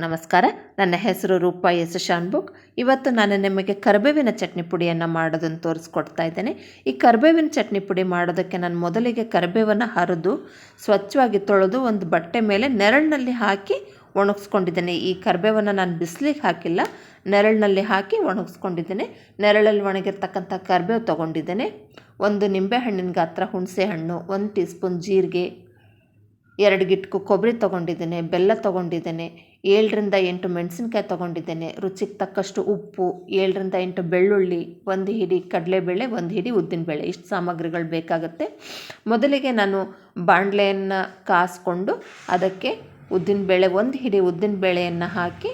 ನಮಸ್ಕಾರ. ನನ್ನ ಹೆಸರು ರೂಪಾ ಎಸ್ ಶಾನ್ಬುಕ್ ಇವತ್ತು ನಾನು ನಿಮಗೆ ಕರಿಬೇವಿನ ಚಟ್ನಿ ಪುಡಿಯನ್ನು ಮಾಡೋದನ್ನು ತೋರಿಸ್ಕೊಡ್ತಾ ಇದ್ದೇನೆ. ಈ ಕರಿಬೇವಿನ ಚಟ್ನಿ ಪುಡಿ ಮಾಡೋದಕ್ಕೆ ನಾನು ಮೊದಲಿಗೆ ಕರಿಬೇವನ್ನು ಹರಿದು, ಸ್ವಚ್ಛವಾಗಿ ತೊಳೆದು ಒಂದು ಬಟ್ಟೆ ಮೇಲೆ ನೆರಳಿನಲ್ಲಿ ಹಾಕಿ ಒಣಗಿಸ್ಕೊಂಡಿದ್ದೇನೆ. ಈ ಕರಿಬೇವನ್ನು ನಾನು ಬಿಸಿಲಿಗೆ ಹಾಕಿಲ್ಲ, ನೆರಳಿನಲ್ಲಿ ಹಾಕಿ ಒಣಗಿಸ್ಕೊಂಡಿದ್ದೇನೆ. ನೆರಳಲ್ಲಿ ಒಣಗಿರ್ತಕ್ಕಂಥ ಕರಿಬೇವು ತೊಗೊಂಡಿದ್ದೇನೆ. ಒಂದು ನಿಂಬೆಹಣ್ಣಿನ ಗಾತ್ರ ಹುಣಸೆ ಹಣ್ಣು ಒಂದು ಟೀ ಸ್ಪೂನ್ ಜೀರಿಗೆ ಎರಡು ಗಿಟ್ಕು ಕೊಬ್ಬರಿ ತೊಗೊಂಡಿದ್ದೇನೆ, ಬೆಲ್ಲ ತೊಗೊಂಡಿದ್ದೇನೆ, ಏಳರಿಂದ ಎಂಟು ಮೆಣಸಿನ್ಕಾಯಿ ತೊಗೊಂಡಿದ್ದೇನೆ, ರುಚಿಗೆ ತಕ್ಕಷ್ಟು ಉಪ್ಪು, ಏಳರಿಂದ ಎಂಟು ಬೆಳ್ಳುಳ್ಳಿ, ಒಂದು ಹಿಡಿ ಕಡಲೆಬೇಳೆ, ಒಂದು ಹಿಡಿ ಉದ್ದಿನಬೇಳೆ. ಇಷ್ಟು ಸಾಮಗ್ರಿಗಳು ಬೇಕಾಗುತ್ತೆ. ಮೊದಲಿಗೆ ನಾನು ಬಾಣಲೆಯನ್ನು ಕಾಸ್ಕೊಂಡು ಅದಕ್ಕೆ ಉದ್ದಿನಬೇಳೆ, ಒಂದು ಹಿಡಿ ಉದ್ದಿನಬೇಳೆಯನ್ನು ಹಾಕಿ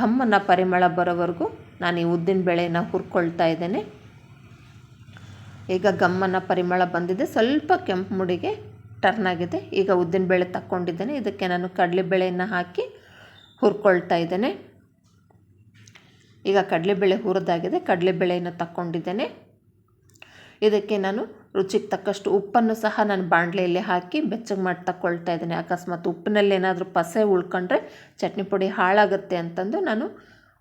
ಘಮ್ಮನ ಪರಿಮಳ ಬರೋವರೆಗೂ ನಾನು ಈ ಉದ್ದಿನಬೇಳೆನ ಹುರ್ಕೊಳ್ತಾ ಇದ್ದೇನೆ. ಈಗ ಗಮ್ಮನ ಪರಿಮಳ ಬಂದಿದೆ. ಸ್ವಲ್ಪ ಕೆಂಪು ಮುಡಿಗೆ ಟರ್ನ್ ಆಗಿದೆ. ಈಗ ಉದ್ದಿನಬೇಳೆ ತಕ್ಕೊಂಡಿದ್ದೇನೆ. ಇದಕ್ಕೆ ನಾನು ಕಡಲೆಬೇಳೆಯನ್ನು ಹಾಕಿ ಹುರ್ಕೊಳ್ತಾ ಇದ್ದೇನೆ. ಈಗ ಕಡಲೆಬೇಳೆ ಹುರಿದಾಗಿದೆ. ಕಡಲೆಬೇಳೆಯನ್ನು ತಕ್ಕೊಂಡಿದ್ದೇನೆ. ಇದಕ್ಕೆ ನಾನು ರುಚಿಗೆ ತಕ್ಕಷ್ಟು ಉಪ್ಪನ್ನು ಸಹ ನಾನು ಬಾಣಲೆಯಲ್ಲಿ ಹಾಕಿ ಬೆಚ್ಚಗೆ ಮಾಡಿ ತಕ್ಕೊಳ್ತಾ ಇದ್ದೇನೆ. ಅಕಸ್ಮಾತ್ ಉಪ್ಪಿನಲ್ಲಿ ಏನಾದರೂ ಪಸೆ ಉಳ್ಕೊಂಡ್ರೆ, ಚಟ್ನಿ ಪುಡಿ ಹಾಳಾಗುತ್ತೆ ಅಂತಂದು ನಾನು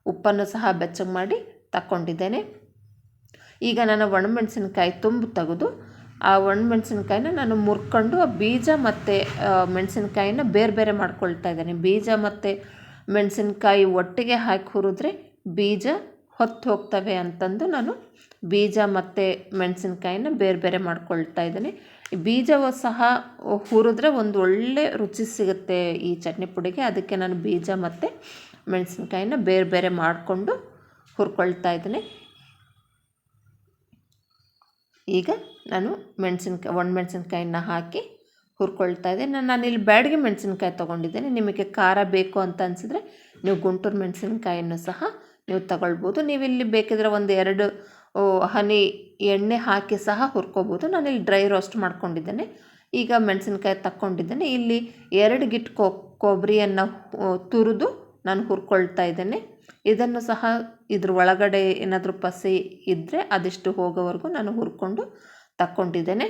ಉಪ್ಪನ್ನು ಸಹ ಬೆಚ್ಚಗೆ ಮಾಡಿ ತಕ್ಕೊಂಡಿದ್ದೇನೆ. ಈಗ ನಾನು ಒಣಮೆಣಸಿನಕಾಯಿ ತುಂಬು ತೆಗೆದು ಆ ಒಣಮೆಣ್ಸಿನ್ಕಾಯಿನ ನಾನು ಮುರ್ಕೊಂಡು ಆ ಬೀಜ ಮತ್ತು ಮೆಣಸಿನ್ಕಾಯಿನ ಬೇರೆ ಬೇರೆ ಮಾಡ್ಕೊಳ್ತಾ ಇದ್ದೇನೆ. ಬೀಜ ಮತ್ತು ಮೆಣಸಿನ್ಕಾಯಿ ಒಟ್ಟಿಗೆ ಹಾಕಿ ಹುರಿದ್ರೆ ಬೀಜ ಹೊತ್ತು ಹೋಗ್ತವೆ ಅಂತಂದು ನಾನು ಬೀಜ ಮತ್ತು ಮೆಣಸಿನ್ಕಾಯಿನ ಬೇರೆ ಬೇರೆ ಮಾಡ್ಕೊಳ್ತಾ ಇದ್ದೀನಿ. ಬೀಜವು ಸಹ ಹುರಿದ್ರೆ ಒಂದು ಒಳ್ಳೆ ರುಚಿ ಸಿಗುತ್ತೆ ಈ ಚಟ್ನಿ ಪುಡಿಗೆ. ಅದಕ್ಕೆ ನಾನು ಬೀಜ ಮತ್ತು ಮೆಣಸಿನ್ಕಾಯಿನ ಬೇರೆ ಬೇರೆ ಮಾಡಿಕೊಂಡು ಹುರ್ಕೊಳ್ತಾ ಇದ್ದೇನೆ. ಈಗ ನಾನು ಮೆಣಸಿನ್ಕಾಯಿ ಒಣ ಮೆಣಸಿನ್ಕಾಯಿನ ಹಾಕಿ ಹುರ್ಕೊಳ್ತಾ ಇದ್ದೆ ನಾನು ನಾನಿಲ್ಲಿ ಬ್ಯಾಡಿಗೆ ಮೆಣಸಿನ್ಕಾಯಿ ತೊಗೊಂಡಿದ್ದೇನೆ. ನಿಮಗೆ ಖಾರ ಬೇಕು ಅಂತ ಅನಿಸಿದ್ರೆ ನೀವು ಗುಂಟೂರು ಮೆಣಸಿನ್ಕಾಯನ್ನು ಸಹ ನೀವು ತಗೊಳ್ಬೋದು. ನೀವಿಲ್ಲಿ ಬೇಕಿದ್ರೆ ಒಂದು ಎರಡು ಹನಿ ಎಣ್ಣೆ ಹಾಕಿ ಸಹ ಹುರ್ಕೋಬೋದು. ನಾನಿಲ್ಲಿ ಡ್ರೈ ರೋಸ್ಟ್ ಮಾಡ್ಕೊಂಡಿದ್ದೇನೆ. ಈಗ ಮೆಣಸಿನ್ಕಾಯಿ ತಕ್ಕೊಂಡಿದ್ದೇನೆ. ಇಲ್ಲಿ ಎರಡು ಗಿಟ್ ಕೊಬ್ಬರಿಯನ್ನು ತುರಿದು ನಾನು ಹುರ್ಕೊಳ್ತಾ ಇದ್ದೇನೆ. ಇದನ್ನು ಸಹ ಇದ್ರ ಒಳಗಡೆ ಏನಾದರೂ ಪಸಿ ಇದ್ದರೆ ಅದೆಷ್ಟು ಹೋಗೋವರೆಗೂ ನಾನು ಹುರ್ಕೊಂಡು ತಕ್ಕೊಂಡಿದ್ದೇನೆ.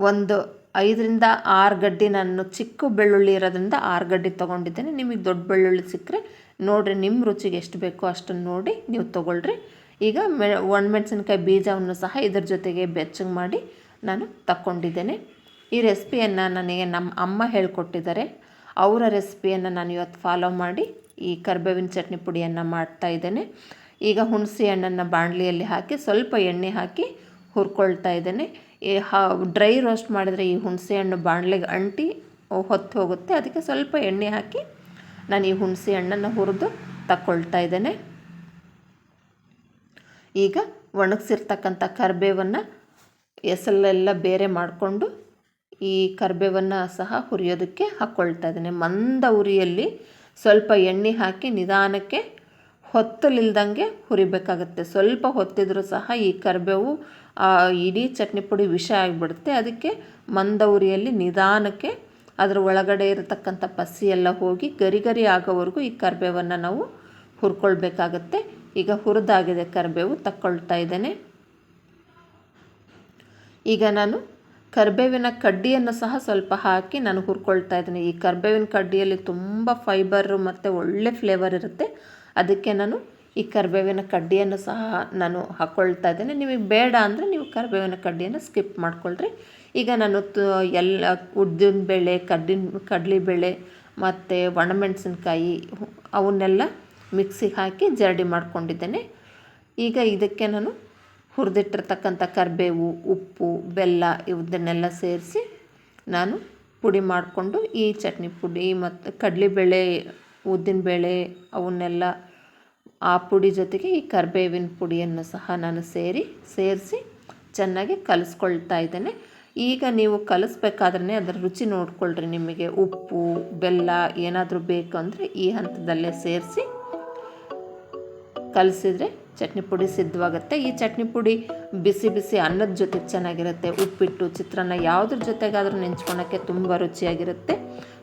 ಒಂದು ಐದರಿಂದ ಆರು ಗಡ್ಡಿ ನಾನು ಚಿಕ್ಕ ಬೆಳ್ಳುಳ್ಳಿ ಇರೋದ್ರಿಂದ ಆರು ಗಡ್ಡಿ ತೊಗೊಂಡಿದ್ದೇನೆ. ನಿಮಗೆ ದೊಡ್ಡ ಬೆಳ್ಳುಳ್ಳಿ ಸಿಕ್ಕರೆ ನೋಡಿರಿ ನಿಮ್ಮ ರುಚಿಗೆ ಎಷ್ಟು ಬೇಕೋ ಅಷ್ಟನ್ನು ನೋಡಿ ನೀವು ತೊಗೊಳ್ರಿ. ಈಗ ಮೆ ಒಣಮೆಣ್ಸಿನ್ಕಾಯಿ ಬೀಜವನ್ನು ಸಹ ಇದ್ರ ಜೊತೆಗೆ ಬೆಚ್ಚಗೆ ಮಾಡಿ ನಾನು ತಕ್ಕೊಂಡಿದ್ದೇನೆ. ಈ ರೆಸಿಪಿಯನ್ನು ನನಗೆ ನಮ್ಮ ಅಮ್ಮ ಹೇಳಿಕೊಟ್ಟಿದ್ದಾರೆ. ಅವರ ರೆಸಿಪಿಯನ್ನು ನಾನು ಇವತ್ತು ಫಾಲೋ ಮಾಡಿ ಈ ಕರ್ಬೇವಿನ ಚಟ್ನಿ ಪುಡಿಯನ್ನು ಮಾಡ್ತಾ ಇದ್ದೇನೆ. ಈಗ ಹುಣಸೆ ಹಣ್ಣನ್ನು ಬಾಣಲಿಯಲ್ಲಿ ಹಾಕಿ ಸ್ವಲ್ಪ ಎಣ್ಣೆ ಹಾಕಿ ಹುರ್ಕೊಳ್ತಾ ಇದ್ದೇನೆ. ಈ ಡ್ರೈ ರೋಸ್ಟ್ ಮಾಡಿದರೆ ಈ ಹುಣಸೆ ಹಣ್ಣು ಬಾಣಲೆಗೆ ಅಂಟಿ ಹೊತ್ತು ಹೋಗುತ್ತೆ. ಅದಕ್ಕೆ ಸ್ವಲ್ಪ ಎಣ್ಣೆ ಹಾಕಿ ನಾನು ಈ ಹುಣಸೆ ಹಣ್ಣನ್ನು ಹುರಿದು ತಕ್ಕೊಳ್ತಾ ಇದ್ದೇನೆ. ಈಗ ಒಣಗಿಸಿರ್ತಕ್ಕಂಥ ಕರ್ಬೇವನ್ನು ಎಸಲೆಲ್ಲ ಬೇರೆ ಮಾಡಿಕೊಂಡು ಈ ಕರ್ಬೇವನ್ನು ಸಹ ಹುರಿಯೋದಕ್ಕೆ ಹಾಕ್ಕೊಳ್ತಾ ಇದ್ದೇನೆ. ಮಂದ ಉರಿಯಲ್ಲಿ ಸ್ವಲ್ಪ ಎಣ್ಣೆ ಹಾಕಿ ನಿಧಾನಕ್ಕೆ ಹೊತ್ತಲಿಲ್ದಂಗೆ ಹುರಿಬೇಕಾಗುತ್ತೆ. ಸ್ವಲ್ಪ ಹೊತ್ತಿದ್ರೂ ಸಹ ಈ ಕರಿಬೇವು ಇಡೀ ಚಟ್ನಿ ಪುಡಿ ವಿಷ ಆಗಿಬಿಡುತ್ತೆ. ಅದಕ್ಕೆ ಮಂದ ಉರಿಯಲ್ಲಿ ನಿಧಾನಕ್ಕೆ ಅದರ ಒಳಗಡೆ ಇರತಕ್ಕಂಥ ಪಸಿ ಎಲ್ಲ ಹೋಗಿ ಗರಿ ಗರಿ ಆಗೋವರೆಗೂ ಈ ಕರ್ಬೇವನ್ನು ನಾವು ಹುರ್ಕೊಳ್ಬೇಕಾಗತ್ತೆ. ಈಗ ಹುರಿದಾಗಿದೆ ಕರಿಬೇವು, ತಕ್ಕೊಳ್ತಾ ಇದ್ದೇನೆ. ಈಗ ನಾನು ಕರಿಬೇವಿನ ಕಡ್ಡಿಯನ್ನು ಸಹ ಸ್ವಲ್ಪ ಹಾಕಿ ನಾನು ಹುರ್ಕೊಳ್ತಾ ಇದ್ದೀನಿ. ಈ ಕರಿಬೇವಿನ ಕಡ್ಡಿಯಲ್ಲಿ ತುಂಬ ಫೈಬರು ಮತ್ತು ಒಳ್ಳೆ ಫ್ಲೇವರ್ ಇರುತ್ತೆ. ಅದಕ್ಕೆ ನಾನು ಈ ಕರಿಬೇವಿನ ಕಡ್ಡಿಯನ್ನು ಸಹ ನಾನು ಹಾಕ್ಕೊಳ್ತಾ ಇದ್ದೇನೆ. ನಿಮಗೆ ಬೇಡ ಅಂದರೆ ನೀವು ಕರಿಬೇವಿನ ಕಡ್ಡಿಯನ್ನು ಸ್ಕಿಪ್ ಮಾಡ್ಕೊಳ್ರಿ. ಈಗ ನಾನು ಎಲ್ಲ ಉದ್ದಿನ ಬೇಳೆ ಕಡ್ಡಿನ ಕಡಲೆಬೇಳೆ ಮತ್ತು ಒಣಮೆಣಸಿನ್ಕಾಯಿ ಅವನ್ನೆಲ್ಲ ಮಿಕ್ಸಿಗೆ ಹಾಕಿ ಜರಡಿ ಮಾಡ್ಕೊಂಡಿದ್ದೇನೆ. ಈಗ ಇದಕ್ಕೆ ನಾನು ಹುರಿದಿಟ್ಟಿರ್ತಕ್ಕಂಥ ಕರಿಬೇವು, ಉಪ್ಪು, ಬೆಲ್ಲ ಇವ್ದನ್ನೆಲ್ಲ ಸೇರಿಸಿ ನಾನು ಪುಡಿ ಮಾಡಿಕೊಂಡು ಈ ಚಟ್ನಿ ಪುಡಿ ಮತ್ತು ಕಡಲೆಬೇಳೆ ಉದ್ದಿನಬೇಳೆ ಅವನ್ನೆಲ್ಲ ಆ ಪುಡಿ ಜೊತೆಗೆ ಈ ಕರಿಬೇವಿನ ಪುಡಿಯನ್ನು ಸಹ ನಾನು ಸೇರಿ, ಸೇರಿಸಿ ಚೆನ್ನಾಗಿ ಕಲಿಸ್ಕೊಳ್ತಾ ಇದ್ದೇನೆ. ಈಗ ನೀವು ಕಲಿಸ್ಬೇಕಾದ್ರೆ ಅದರ ರುಚಿ ನೋಡ್ಕೊಳ್ರಿ ನಿಮಗೆ. ಉಪ್ಪು, ಬೆಲ್ಲ ಏನಾದರೂ ಬೇಕು ಈ ಹಂತದಲ್ಲೇ ಸೇರಿಸಿ ಕಲಸಿದ್ರೆ ಚಟ್ನಿ ಪುಡಿ ಸಿದ್ಧವಾಗುತ್ತೆ. ಈ ಚಟ್ನಿ ಪುಡಿ ಬಿಸಿ ಬಿಸಿ ಅನ್ನದ ಜೊತೆ ಚೆನ್ನಾಗಿರುತ್ತೆ. ಉಪ್ಪಿಟ್ಟು, ಚಿತ್ರಾನ್ನ ಯಾವುದ್ರ ಜೊತೆಗಾದರೂ ನೆಂಚ್ಕೊಳಕ್ಕೆ ತುಂಬ ರುಚಿಯಾಗಿರುತ್ತೆ.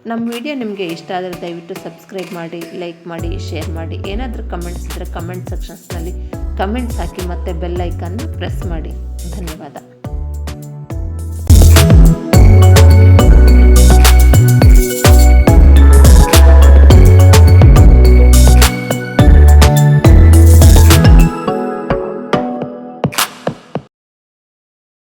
ನಮ್ಮ ವಿಡಿಯೋ ನಿಮಗೆ ಇಷ್ಟ ಆದರೆ ದಯವಿಟ್ಟು ಸಬ್ಸ್ಕ್ರೈಬ್ ಮಾಡಿ, ಲೈಕ್ ಮಾಡಿ, ಶೇರ್ ಮಾಡಿ. ಏನಾದರೂ ಕಮೆಂಟ್ಸ್ ಇದ್ದರೆ ಕಮೆಂಟ್ ಸೆಕ್ಷನ್ಸ್ನಲ್ಲಿ ಕಮೆಂಟ್ಸ್ ಹಾಕಿ ಮತ್ತು ಬೆಲ್ಲೈಕನ್ನು ಪ್ರೆಸ್ ಮಾಡಿ. ಧನ್ಯವಾದ.